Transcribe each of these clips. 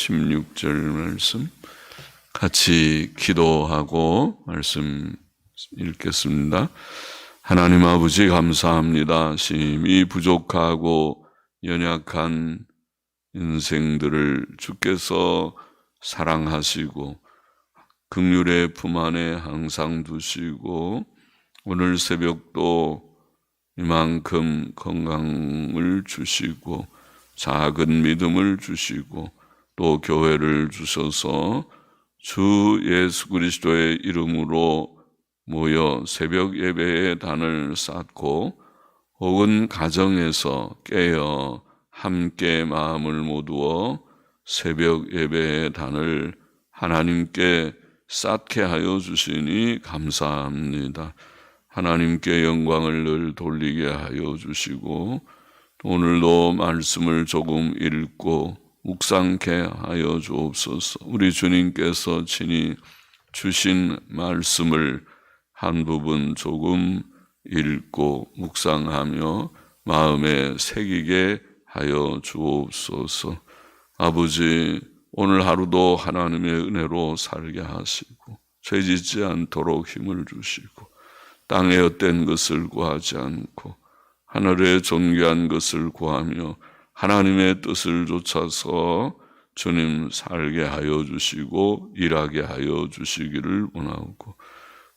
16절 말씀 같이 기도하고 말씀 읽겠습니다. 하나님 아버지 감사합니다. 심히 부족하고 연약한 인생들을 주께서 사랑하시고 극률의 품 안에 항상 두시고 오늘 새벽도 이만큼 건강을 주시고 작은 믿음을 주시고 또 교회를 주셔서 주 예수 그리스도의 이름으로 모여 새벽 예배의 단을 쌓고 혹은 가정에서 깨어 함께 마음을 모두어 새벽 예배의 단을 하나님께 쌓게 하여 주시니 감사합니다. 하나님께 영광을 늘 돌리게 하여 주시고 오늘도 말씀을 조금 읽고 묵상케 하여 주옵소서. 우리 주님께서 친히 주신 말씀을 한 부분 조금 읽고 묵상하며 마음에 새기게 하여 주옵소서. 아버지, 오늘 하루도 하나님의 은혜로 살게 하시고 죄 짓지 않도록 힘을 주시고 땅에 헛된 것을 구하지 않고 하늘의 존귀한 것을 구하며 하나님의 뜻을 쫓아서 주님 살게 하여 주시고 일하게 하여 주시기를 원하고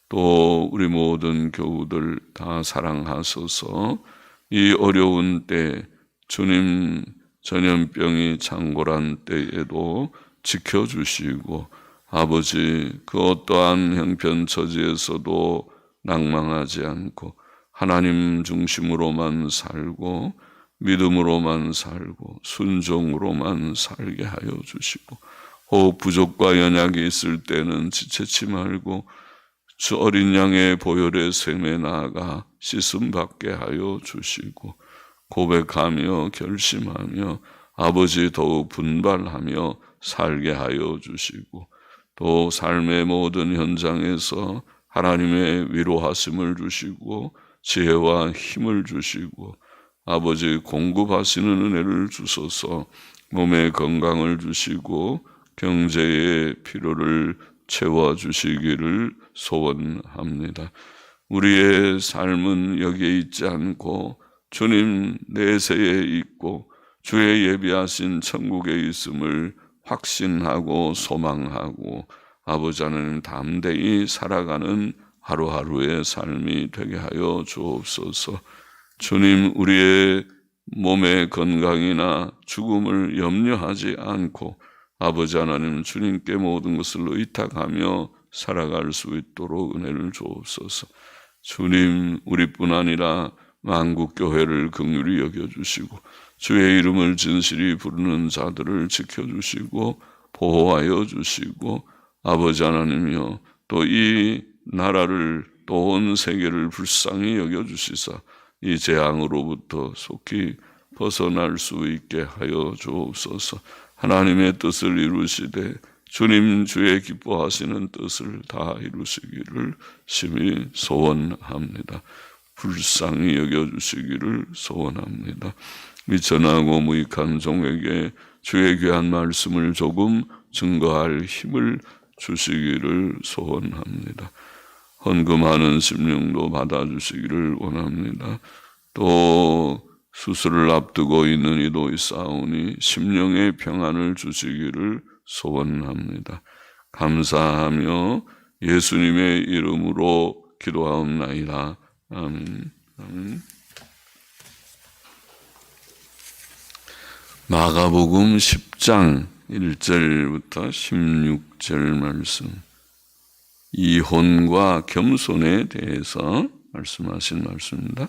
또 우리 모든 교우들 다 사랑하소서. 이 어려운 때 주님 전염병이 창궐한 때에도 지켜주시고 아버지 그 어떠한 형편 처지에서도 낭망하지 않고 하나님 중심으로만 살고 믿음으로만 살고 순종으로만 살게 하여 주시고 혹 부족과 연약이 있을 때는 지체치 말고 주 어린 양의 보혈의 샘에 나아가 씻음 받게 하여 주시고 고백하며 결심하며 아버지 더욱 분발하며 살게 하여 주시고 또 삶의 모든 현장에서 하나님의 위로하심을 주시고 지혜와 힘을 주시고 아버지 공급하시는 은혜를 주소서 몸의 건강을 주시고 경제의 필요를 채워 주시기를 소원합니다. 우리의 삶은 여기에 있지 않고 주님 내세에 있고 주의 예비하신 천국에 있음을 확신하고 소망하고 아버지 하나님 담대히 살아가는 하루하루의 삶이 되게 하여 주옵소서. 주님 우리의 몸의 건강이나 죽음을 염려하지 않고 아버지 하나님 주님께 모든 것을 의탁하며 살아갈 수 있도록 은혜를 주옵소서. 주님 우리뿐 아니라 만국 교회를 긍휼히 여겨 주시고 주의 이름을 진실히 부르는 자들을 지켜 주시고 보호하여 주시고 아버지 하나님이여 또 이 나라를 또 온 세계를 불쌍히 여겨 주시사 이 재앙으로부터 속히 벗어날 수 있게 하여 주옵소서. 하나님의 뜻을 이루시되 주님 주의 기뻐하시는 뜻을 다 이루시기를 심히 소원합니다. 불쌍히 여겨주시기를 소원합니다. 미천하고 무익한 종에게 주의 귀한 말씀을 조금 증거할 힘을 주시기를 소원합니다. 헌금하는 심령도 받아주시기를 원합니다. 또 수술을 앞두고 있는 이도 있사오니 심령의 평안을 주시기를 소원합니다. 감사하며 예수님의 이름으로 기도하옵나이다. 아멘. 아멘. 마가복음 10장 1절부터 16절 말씀. 이혼과 겸손에 대해서 말씀하신 말씀입니다.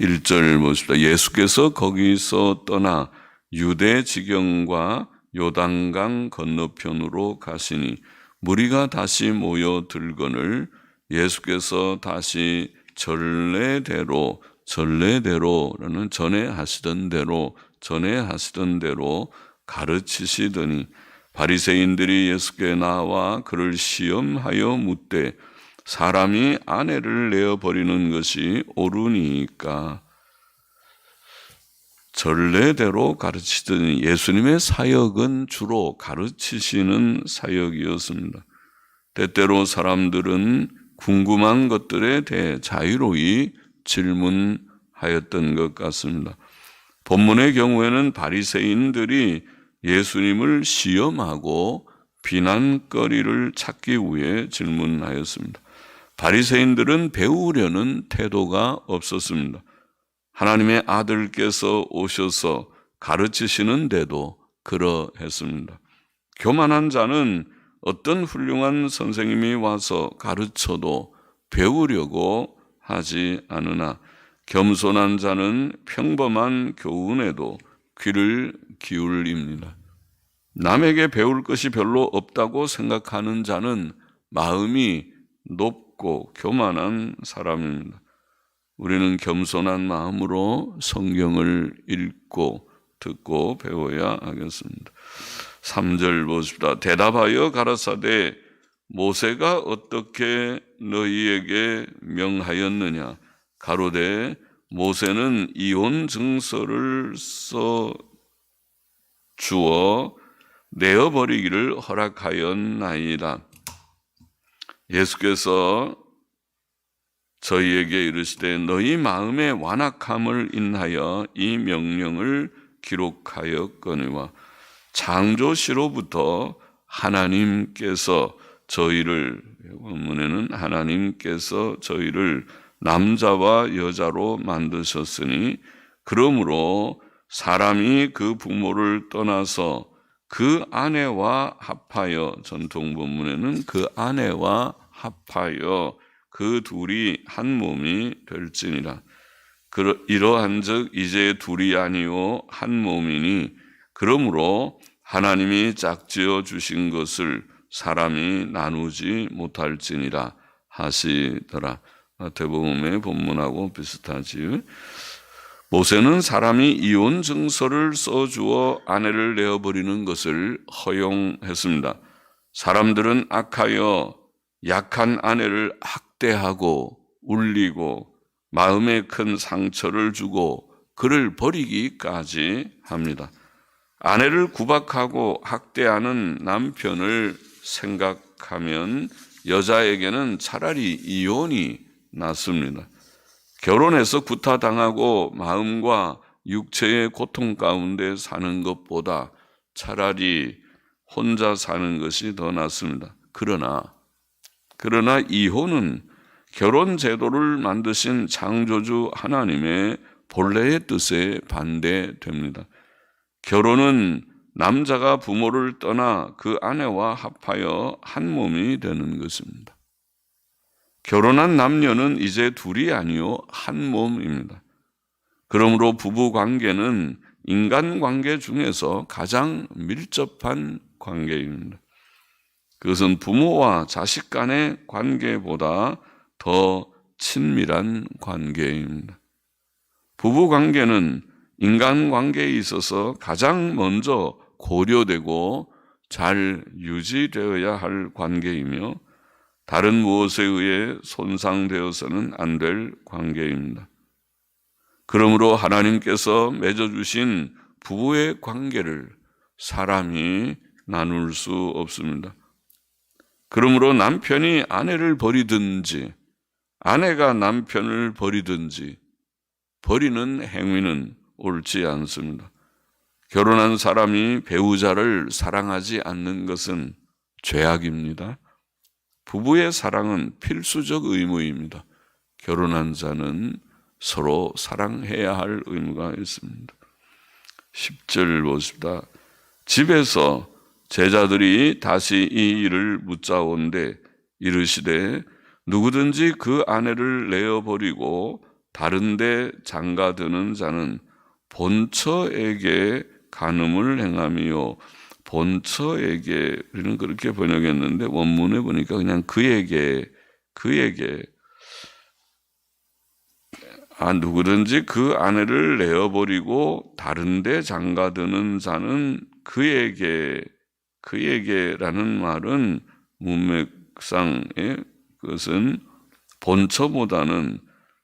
1절 보십시다. 예수께서 거기서 떠나 유대 지경과 요단강 건너편으로 가시니 무리가 다시 모여 들거늘 예수께서 다시 전례대로 전례대로라는 전에 하시던 대로 전에 하시던 대로 가르치시더니 바리새인들이 예수께 나와 그를 시험하여 묻되 사람이 아내를 내어 버리는 것이 옳으니까 전례대로 가르치더니 예수님의 사역은 주로 가르치시는 사역이었습니다. 때때로 사람들은 궁금한 것들에 대해 자유로이 질문하였던 것 같습니다. 본문의 경우에는 바리새인들이 예수님을 시험하고 비난거리를 찾기 위해 질문하였습니다. 바리새인들은 배우려는 태도가 없었습니다. 하나님의 아들께서 오셔서 가르치시는데도 그러했습니다. 교만한 자는 어떤 훌륭한 선생님이 와서 가르쳐도 배우려고 하지 않으나 겸손한 자는 평범한 교훈에도 귀를 기울입니다. 남에게 배울 것이 별로 없다고 생각하는 자는 마음이 높고 교만한 사람입니다. 우리는 겸손한 마음으로 성경을 읽고 듣고 배워야 하겠습니다. 3절 보십시다. 대답하여 가라사대 모세가 어떻게 너희에게 명하였느냐? 가로되 모세는 이혼 증서를 써 주어 내어버리기를 허락하였나이다. 예수께서 저희에게 이르시되 너희 마음의 완악함을 인하여 이 명령을 기록하였거니와 창조시로부터 하나님께서 저희를 원문에는 하나님께서 저희를 남자와 여자로 만드셨으니 그러므로 사람이 그 부모를 떠나서 그 아내와 합하여 전통 본문에는 그 아내와 합하여 그 둘이 한 몸이 될지니라. 이러한즉 이제 둘이 아니요 한 몸이니 그러므로 하나님이 짝지어 주신 것을 사람이 나누지 못할지니라 하시더라. 마태복음의 본문하고 비슷하지. 모세는 사람이 이혼 증서를 써주어 아내를 내어버리는 것을 허용했습니다. 사람들은 악하여 약한 아내를 학대하고 울리고 마음에 큰 상처를 주고 그를 버리기까지 합니다. 아내를 구박하고 학대하는 남편을 생각하면 여자에게는 차라리 이혼이 낫습니다. 결혼해서 구타당하고 마음과 육체의 고통 가운데 사는 것보다 차라리 혼자 사는 것이 더 낫습니다. 그러나, 그러나 이혼은 결혼 제도를 만드신 창조주 하나님의 본래의 뜻에 반대됩니다. 결혼은 남자가 부모를 떠나 그 아내와 합하여 한 몸이 되는 것입니다. 결혼한 남녀는 이제 둘이 아니요 한 몸입니다. 그러므로 부부 관계는 인간 관계 중에서 가장 밀접한 관계입니다. 그것은 부모와 자식 간의 관계보다 더 친밀한 관계입니다. 부부 관계는 인간 관계에 있어서 가장 먼저 고려되고 잘 유지되어야 할 관계이며 다른 무엇에 의해 손상되어서는 안 될 관계입니다. 그러므로 하나님께서 맺어주신 부부의 관계를 사람이 나눌 수 없습니다. 그러므로 남편이 아내를 버리든지 아내가 남편을 버리든지 버리는 행위는 옳지 않습니다. 결혼한 사람이 배우자를 사랑하지 않는 것은 죄악입니다. 부부의 사랑은 필수적 의무입니다. 결혼한 자는 서로 사랑해야 할 의무가 있습니다. 10절 보십니다. 집에서 제자들이 다시 이 일을 묻자온데 이르시되 누구든지 그 아내를 내어버리고 다른데 장가드는 자는 본처에게 간음을 행함이요 본처에게 우리는 그렇게 번역했는데 원문에 보니까 그냥 그에게 그에게. 아 누구든지 그 아내를 내어버리고 다른데 장가드는 자는 그에게 그에게라는 말은 문맥상의 그것은 본처보다는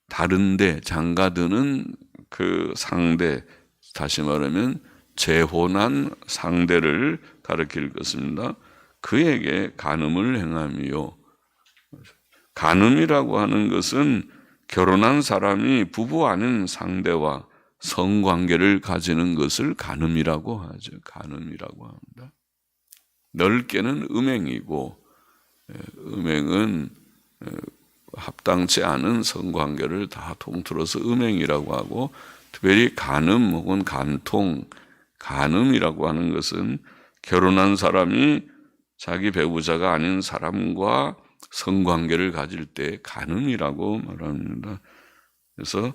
다른데 장가드는 그 상대 다시 말하면 재혼한 상대를 가리킬 것입니다. 그에게 간음을 행함이요. 간음이라고 하는 것은 결혼한 사람이 부부 아닌 상대와 성관계를 가지는 것을 간음이라고 하죠. 간음이라고 합니다. 넓게는 음행이고 예, 음행은 예, 합당치 않은 성관계를 다 통틀어서 음행이라고 하고 특별히 간음 혹은 간통, 간음이라고 하는 것은 결혼한 사람이 자기 배우자가 아닌 사람과 성관계를 가질 때 간음이라고 말합니다. 그래서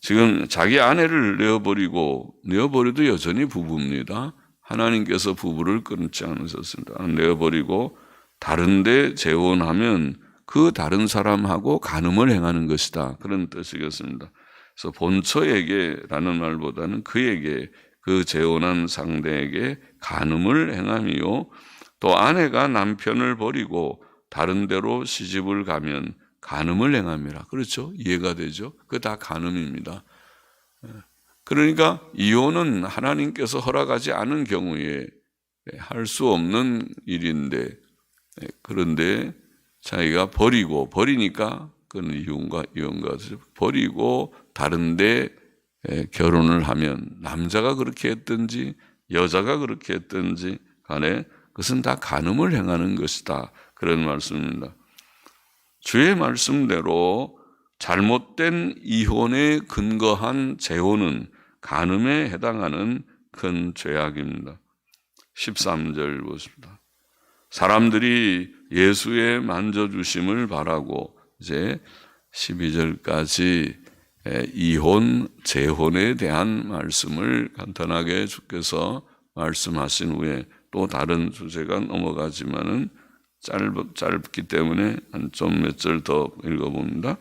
지금 자기 아내를 내어버리고 내어버려도 여전히 부부입니다. 하나님께서 부부를 끊지 않으셨습니다. 내어버리고 다른데 재혼하면 그 다른 사람하고 간음을 행하는 것이다. 그런 뜻이겠습니다. 그래서 본처에게라는 말보다는 그에게 그 재혼한 상대에게 간음을 행함이요. 또 아내가 남편을 버리고 다른 데로 시집을 가면 간음을 행함이라. 그렇죠? 이해가 되죠? 그 다 간음입니다. 그러니까 이혼은 하나님께서 허락하지 않은 경우에 할 수 없는 일인데 그런데 자기가 버리고 버리니까 그는 이혼과 이혼과 버리고 다른데 결혼을 하면 남자가 그렇게 했든지 여자가 그렇게 했든지 간에 그것은 다 간음을 행하는 것이다. 그런 말씀입니다. 주의 말씀대로 잘못된 이혼에 근거한 재혼은 간음에 해당하는 큰 죄악입니다. 13절 보십니다. 사람들이 예수의 만져주심을 바라고 이제 12절까지 이혼, 재혼에 대한 말씀을 간단하게 주께서 말씀하신 후에 또 다른 주제가 넘어가지만은 짧, 짧기 때문에 한 좀 몇 절 더 읽어봅니다.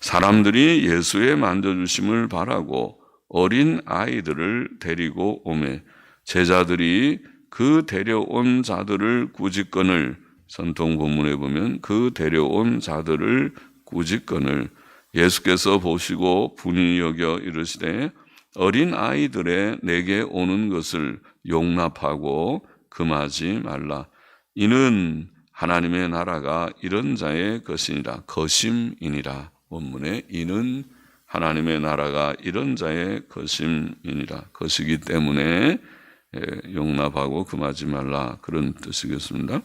사람들이 예수의 만져주심을 바라고 어린 아이들을 데리고 오매 제자들이 그 데려온 자들을 구직건을 전통 본문에 보면 그 데려온 자들을 구직건을 예수께서 보시고 분이 여겨 이르시되 어린 아이들의 내게 오는 것을 용납하고 금하지 말라. 이는 하나님의 나라가 이런 자의 것이니라. 거심이니라. 원문에 이는 하나님의 나라가 이런 자의 거심이니라. 것이기 때문에 예, 용납하고 금하지 말라. 그런 뜻이겠습니다.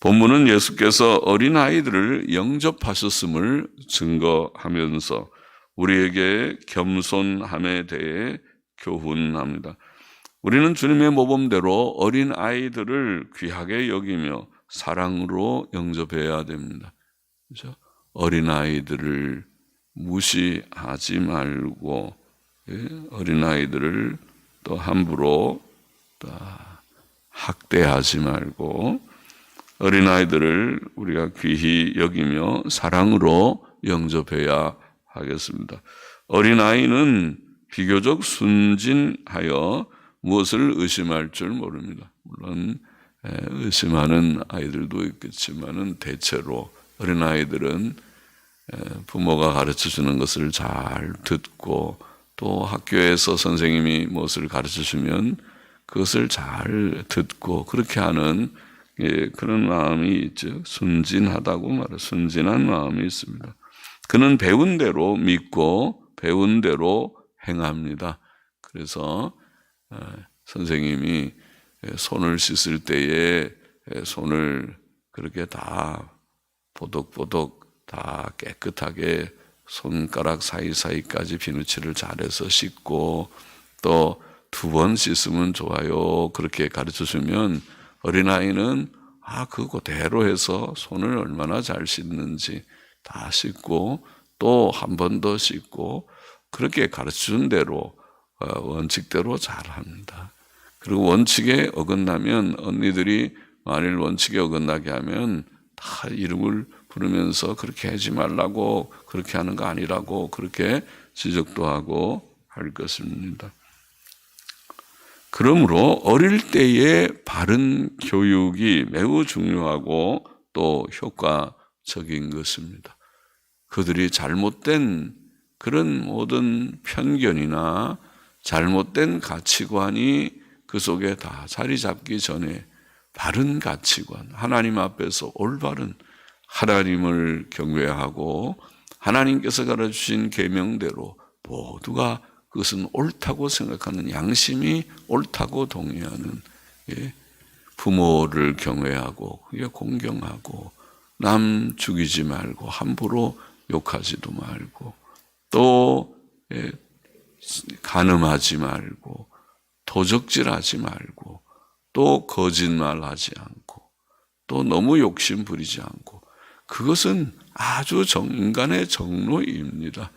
본문은 예수께서 어린 아이들을 영접하셨음을 증거하면서 우리에게 겸손함에 대해 교훈합니다. 우리는 주님의 모범대로 어린 아이들을 귀하게 여기며 사랑으로 영접해야 됩니다. 그렇죠? 어린 아이들을 무시하지 말고 예, 어린 아이들을 또 함부로 학대하지 말고 어린 아이들을 우리가 귀히 여기며 사랑으로 영접해야 하겠습니다. 어린 아이는 비교적 순진하여 무엇을 의심할 줄 모릅니다. 물론 의심하는 아이들도 있겠지만은 대체로 어린 아이들은 부모가 가르쳐 주는 것을 잘 듣고 또 학교에서 선생님이 무엇을 가르쳐 주면 그것을 잘 듣고 그렇게 하는 예, 그런 마음이 있죠. 순진하다고 말해 순진한 마음이 있습니다. 그는 배운 대로 믿고 배운 대로 행합니다. 그래서 어, 선생님이 손을 씻을 때에 손을 그렇게 다 보독보독 다 깨끗하게 손가락 사이사이까지 비누칠을 잘해서 씻고 또 두 번 씻으면 좋아요. 그렇게 가르쳐 주면 어린아이는 아, 그 그대로 해서 손을 얼마나 잘 씻는지 다 씻고 또 한 번 더 씻고 그렇게 가르쳐 준 대로 어, 원칙대로 잘 합니다. 그리고 원칙에 어긋나면 언니들이 만일 원칙에 어긋나게 하면 다 이름을 부르면서 그렇게 하지 말라고 그렇게 하는 거 아니라고 그렇게 지적도 하고 할 것입니다. 그러므로 어릴 때의 바른 교육이 매우 중요하고 또 효과적인 것입니다. 그들이 잘못된 그런 모든 편견이나 잘못된 가치관이 그 속에 다 자리 잡기 전에 바른 가치관, 하나님 앞에서 올바른 하나님을 경외하고 하나님께서 가르치신 계명대로 모두가 그것은 옳다고 생각하는 양심이 옳다고 동의하는 예, 부모를 경외하고 그게 공경하고 남 죽이지 말고 함부로 욕하지도 말고 또 예, 간음하지 말고 도적질하지 말고 또 거짓말하지 않고 또 너무 욕심 부리지 않고 그것은 아주 정, 인간의 정로입니다.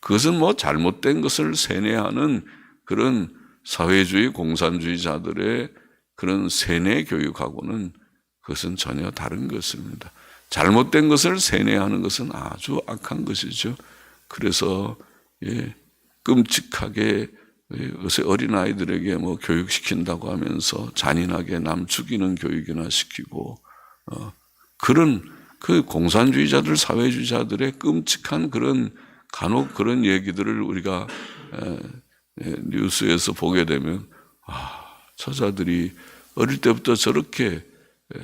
그것은 뭐 잘못된 것을 세뇌하는 그런 사회주의 공산주의자들의 그런 세뇌 교육하고는 그것은 전혀 다른 것입니다. 잘못된 것을 세뇌하는 것은 아주 악한 것이죠. 그래서 예, 끔찍하게 예, 요새 어린 아이들에게 뭐 교육시킨다고 하면서 잔인하게 남 죽이는 교육이나 시키고 어, 그런 그 공산주의자들 사회주의자들의 끔찍한 그런 간혹 그런 얘기들을 우리가 뉴스에서 보게 되면 아 저자들이 어릴 때부터 저렇게 에,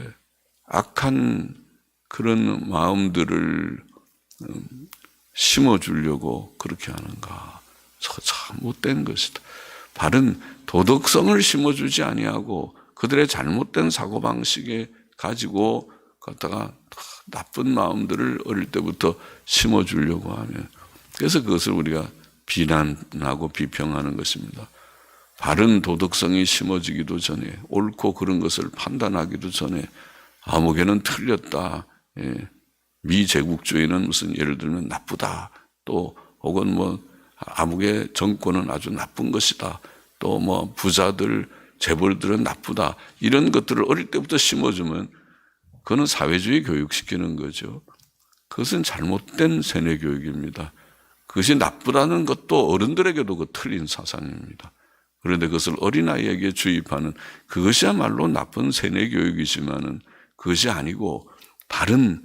악한 그런 마음들을 음, 심어주려고 그렇게 하는가? 저참 못된 것이다. 바른 도덕성을 심어주지 아니하고 그들의 잘못된 사고 방식에 가지고 갖다가 나쁜 마음들을 어릴 때부터 심어주려고 하면 그래서 그것을 우리가 비난하고 비평하는 것입니다. 바른 도덕성이 심어지기도 전에 옳고 그런 것을 판단하기도 전에 아무개는 틀렸다. 예. 미제국주의는 무슨 예를 들면 나쁘다. 또 혹은 뭐 아무개 정권은 아주 나쁜 것이다. 또 뭐 부자들 재벌들은 나쁘다. 이런 것들을 어릴 때부터 심어주면 그거는 사회주의 교육시키는 거죠. 그것은 잘못된 세뇌 교육입니다. 그것이 나쁘다는 것도 어른들에게도 그 틀린 사상입니다. 그런데 그것을 어린아이에게 주입하는 그것이야말로 나쁜 세뇌 교육이지만은 그것이 아니고 다른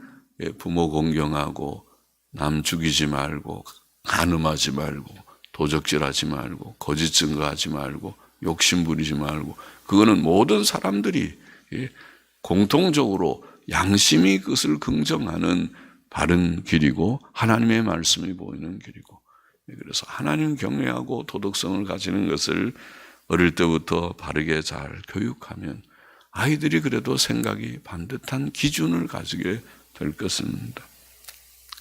부모 공경하고 남 죽이지 말고 간음하지 말고 도적질하지 말고 거짓 증거하지 말고 욕심 부리지 말고 그거는 모든 사람들이 공통적으로 양심이 그것을 긍정하는 바른 길이고 하나님의 말씀이 보이는 길이고 그래서 하나님 경외하고 도덕성을 가지는 것을 어릴 때부터 바르게 잘 교육하면 아이들이 그래도 생각이 반듯한 기준을 가지게 될 것입니다.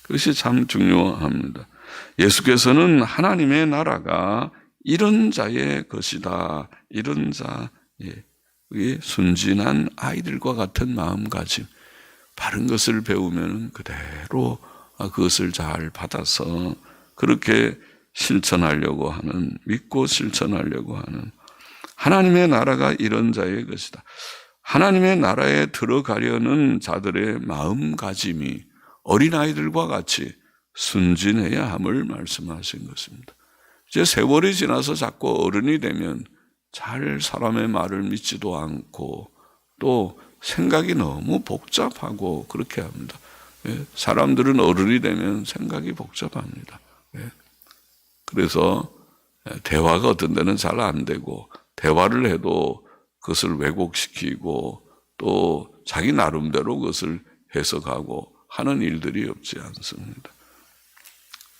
그것이 참 중요합니다. 예수께서는 하나님의 나라가 이런 자의 것이다. 이런 자의 순진한 아이들과 같은 마음가짐, 바른 것을 배우면 그대로 그것을 잘 받아서 그렇게 실천하려고 하는, 믿고 실천하려고 하는 하나님의 나라가 이런 자의 것이다. 하나님의 나라에 들어가려는 자들의 마음가짐이 어린아이들과 같이 순진해야 함을 말씀하신 것입니다. 이제 세월이 지나서 자꾸 어른이 되면 잘 사람의 말을 믿지도 않고 또 생각이 너무 복잡하고 그렇게 합니다. 예, 사람들은 어른이 되면 생각이 복잡합니다. 예. 그래서 대화가 어떤 데는 잘 안 되고 대화를 해도 그것을 왜곡시키고 또 자기 나름대로 그것을 해석하고 하는 일들이 없지 않습니다.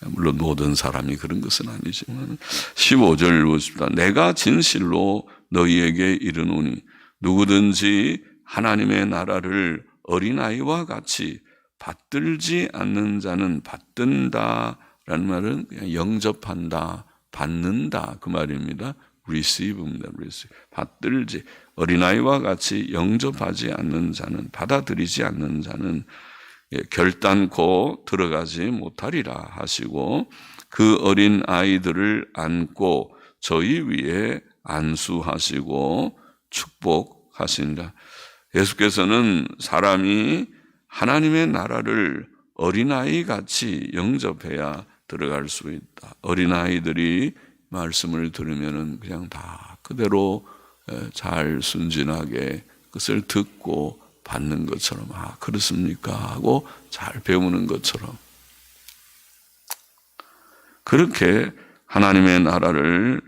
물론 모든 사람이 그런 것은 아니지만 15절 보십니다. 내가 진실로 너희에게 이르노니 누구든지 하나님의 나라를 어린아이와 같이 받들지 않는 자는 받든다라는 말은 그냥 영접한다, 받는다 그 말입니다. receive입니다. receive. 받들지 어린아이와 같이 영접하지 않는 자는 받아들이지 않는 자는 예, 결단코 들어가지 못하리라 하시고 그 어린 아이들을 안고 저희 위에 안수하시고 축복하신다. 예수께서는 사람이 하나님의 나라를 어린아이 같이 영접해야 들어갈 수 있다. 어린아이들이 말씀을 들으면은 그냥 다 그대로 잘 순진하게 그것을 듣고 받는 것처럼 아 그렇습니까 하고 잘 배우는 것처럼 그렇게 하나님의 나라를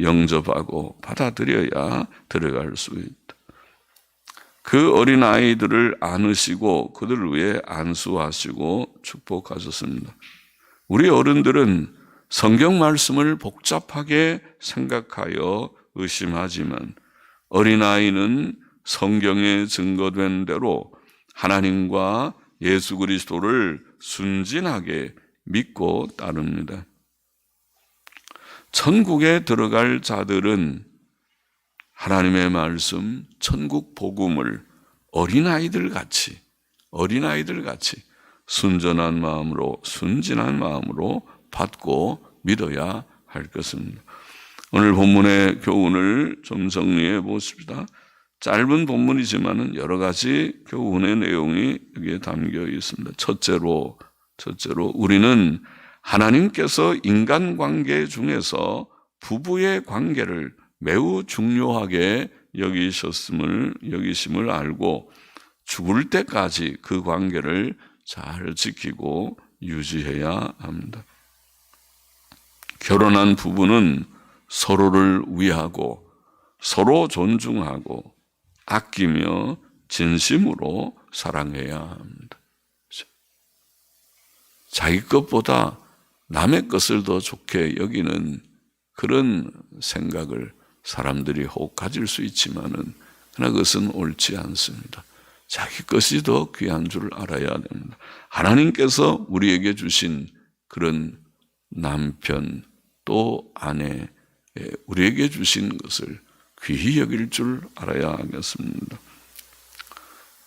영접하고 받아들여야 들어갈 수 있다. 그 어린 아이들을 안으시고 그들을 위해 안수하시고 축복하셨습니다. 우리 어른들은 성경 말씀을 복잡하게 생각하여 의심하지만 어린아이는 성경에 증거된 대로 하나님과 예수 그리스도를 순진하게 믿고 따릅니다. 천국에 들어갈 자들은 하나님의 말씀, 천국 복음을 어린아이들 같이, 어린아이들 같이 순전한 마음으로, 순진한 마음으로 받고 믿어야 할 것입니다. 오늘 본문의 교훈을 좀 정리해 보십시다. 짧은 본문이지만은 여러 가지 교훈의 내용이 여기에 담겨 있습니다. 첫째로, 첫째로 우리는 하나님께서 인간 관계 중에서 부부의 관계를 매우 중요하게 여기셨음을, 여기심을 알고 죽을 때까지 그 관계를 잘 지키고 유지해야 합니다. 결혼한 부부는 서로를 위하고 서로 존중하고 아끼며 진심으로 사랑해야 합니다. 자기 것보다 남의 것을 더 좋게 여기는 그런 생각을 사람들이 혹 가질 수 있지만은 그러나 그것은 옳지 않습니다. 자기 것이 더 귀한 줄 알아야 됩니다. 하나님께서 우리에게 주신 그런 남편 또 아내 우리에게 주신 것을 귀히 여길 줄 알아야 하겠습니다.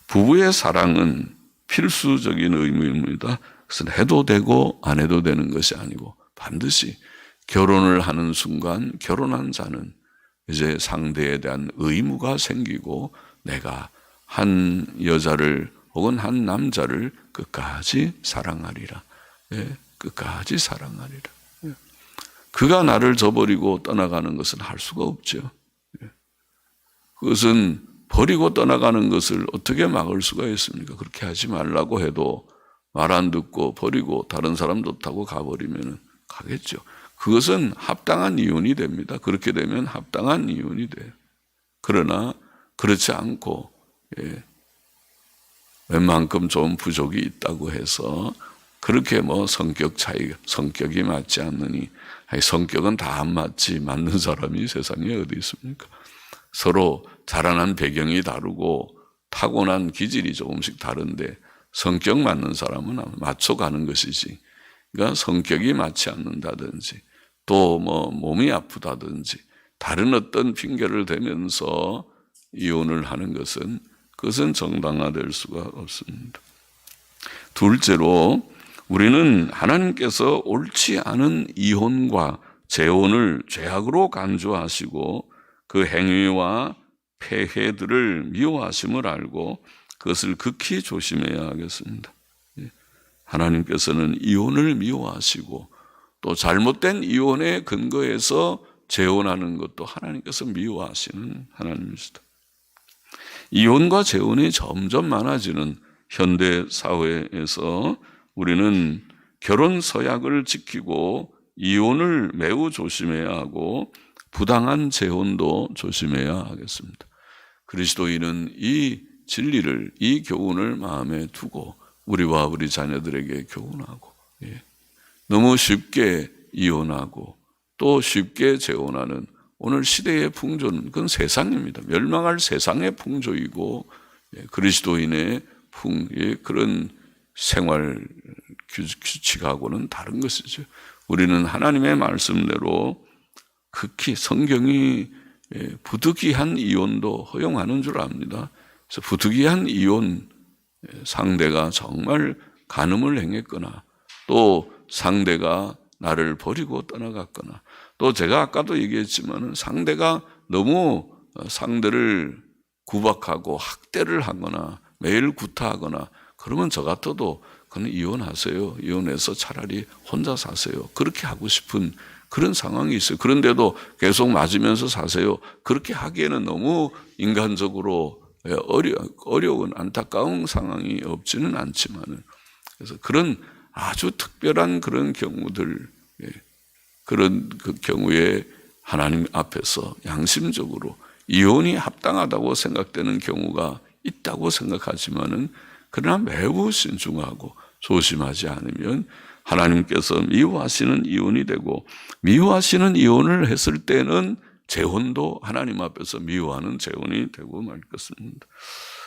부부의 사랑은 필수적인 의무입니다. 그것은 해도 되고 안 해도 되는 것이 아니고 반드시 결혼을 하는 순간 결혼한 자는 이제 상대에 대한 의무가 생기고 내가 한 여자를 혹은 한 남자를 끝까지 사랑하리라. 예, 끝까지 사랑하리라. 예. 그가 나를 저버리고 떠나가는 것은 할 수가 없죠. 예. 그것은 버리고 떠나가는 것을 어떻게 막을 수가 있습니까? 그렇게 하지 말라고 해도 말 안 듣고 버리고 다른 사람 좋다고 가버리면 가겠죠. 그것은 합당한 이혼이 됩니다. 그렇게 되면 합당한 이혼이 돼요. 그러나 그렇지 않고 예, 웬만큼 좋은 부족이 있다고 해서 그렇게 뭐 성격 차이, 성격이 맞지 않느니 아니, 성격은 다 안 맞지 맞는 사람이 세상에 어디 있습니까? 서로 자라난 배경이 다르고 타고난 기질이 조금씩 다른데 성격 맞는 사람은 맞춰가는 것이지. 그러니까 성격이 맞지 않는다든지 또 뭐 몸이 아프다든지 다른 어떤 핑계를 대면서 이혼을 하는 것은 그것은 정당화될 수가 없습니다. 둘째로 우리는 하나님께서 옳지 않은 이혼과 재혼을 죄악으로 간주하시고 그 행위와 폐해들을 미워하심을 알고 그것을 극히 조심해야 하겠습니다. 예. 하나님께서는 이혼을 미워하시고 또 잘못된 이혼의 근거에서 재혼하는 것도 하나님께서 미워하시는 하나님이시다. 이혼과 재혼이 점점 많아지는 현대 사회에서 우리는 결혼 서약을 지키고 이혼을 매우 조심해야 하고 부당한 재혼도 조심해야 하겠습니다. 그리스도인은 이 진리를, 이 교훈을 마음에 두고 우리와 우리 자녀들에게 교훈하고, 예. 너무 쉽게 이혼하고 또 쉽게 재혼하는 오늘 시대의 풍조는 그건 세상입니다. 멸망할 세상의 풍조이고 예, 그리스도인의 풍, 예, 그런 생활 규칙하고는 다른 것이죠. 우리는 하나님의 말씀대로 극히 성경이 예, 부득이한 이혼도 허용하는 줄 압니다. 그래서 부득이한 이혼 상대가 정말 간음을 행했거나 또 상대가 나를 버리고 떠나갔거나 또 제가 아까도 얘기했지만 상대가 너무 상대를 구박하고 학대를 하거나 매일 구타하거나 그러면 저 같아도 그는 이혼하세요. 이혼해서 차라리 혼자 사세요. 그렇게 하고 싶은 그런 상황이 있어요. 그런데도 계속 맞으면서 사세요. 그렇게 하기에는 너무 인간적으로 어려, 어려운 안타까운 상황이 없지는 않지만은 그래서 그런 아주 특별한 그런 경우들 예, 그런 그 경우에 하나님 앞에서 양심적으로 이혼이 합당하다고 생각되는 경우가 있다고 생각하지만은 그러나 매우 신중하고 조심하지 않으면 하나님께서 미워하시는 이혼이 되고 미워하시는 이혼을 했을 때는 재혼도 하나님 앞에서 미워하는 재혼이 되고 말 것입니다.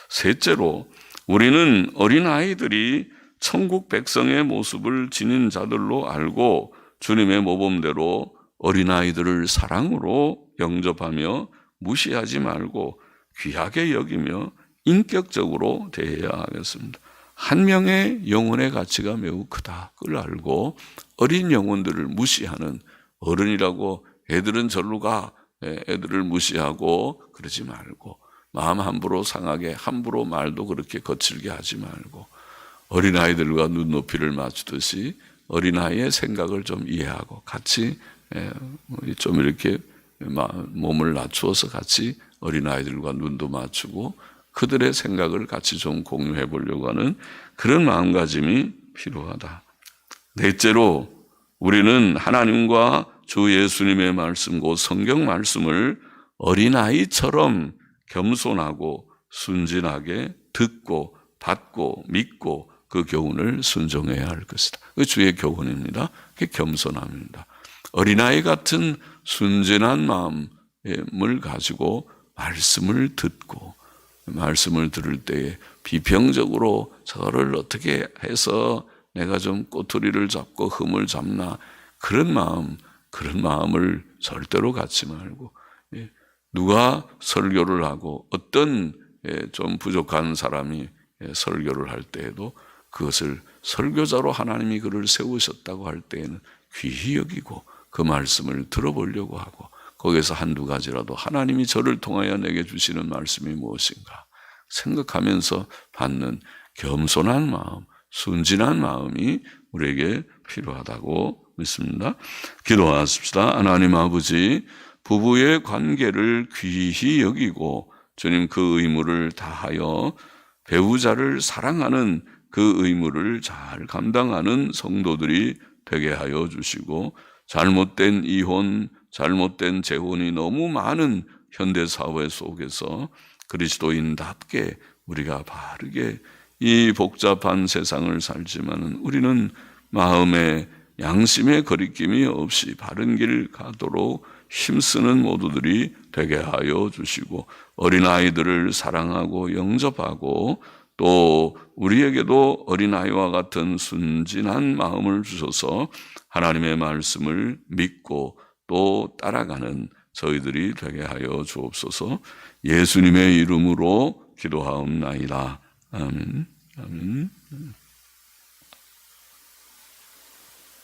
셋째로 우리는 어린 아이들이 천국 백성의 모습을 지닌 자들로 알고 주님의 모범대로 어린 아이들을 사랑으로 영접하며 무시하지 말고 귀하게 여기며 인격적으로 대해야 하겠습니다. 한 명의 영혼의 가치가 매우 크다. 그걸 알고 어린 영혼들을 무시하는 어른이라고 애들은 절로 가. 예, 애들을 무시하고 그러지 말고 마음 함부로 상하게 함부로 말도 그렇게 거칠게 하지 말고 어린아이들과 눈높이를 맞추듯이 어린아이의 생각을 좀 이해하고 같이 예, 좀 이렇게 몸을 낮추어서 같이 어린아이들과 눈도 맞추고 그들의 생각을 같이 좀 공유해 보려고 하는 그런 마음가짐이 필요하다. 넷째로 우리는 하나님과 주 예수님의 말씀, 고 성경 말씀을 어린아이처럼 겸손하고 순진하게 듣고 받고 믿고 그 교훈을 순종해야 할 것이다. 그 주의 교훈입니다. 그게 겸손함입니다. 어린아이 같은 순진한 마음을 가지고 말씀을 듣고 말씀을 들을 때에 비평적으로 저를 어떻게 해서 내가 좀 꼬투리를 잡고 흠을 잡나 그런 마음 그런 마음을 절대로 갖지 말고 예, 누가 설교를 하고 어떤 예, 좀 부족한 사람이 예, 설교를 할 때에도 그것을 설교자로 하나님이 그를 세우셨다고 할 때에는 귀히 여기고 그 말씀을 들어보려고 하고 거기에서 한두 가지라도 하나님이 저를 통하여 내게 주시는 말씀이 무엇인가 생각하면서 받는 겸손한 마음, 순진한 마음이 우리에게 필요하다고 믿습니다. 기도하십시다. 하나님 아버지, 부부의 관계를 귀히 여기고 주님 그 의무를 다하여 배우자를 사랑하는 그 의무를 잘 감당하는 성도들이 되게 하여 주시고 잘못된 이혼, 잘못된 재혼이 너무 많은 현대 사회 속에서 그리스도인답게 우리가 바르게 이 복잡한 세상을 살지만은 우리는 마음에 양심의 거리낌이 없이 바른 길 가도록 힘쓰는 모두들이 되게 하여 주시고 어린아이들을 사랑하고 영접하고 또 우리에게도 어린아이와 같은 순진한 마음을 주셔서 하나님의 말씀을 믿고 또 따라가는 저희들이 되게 하여 주옵소서 예수님의 이름으로 기도하옵나이다. 아멘. 아멘.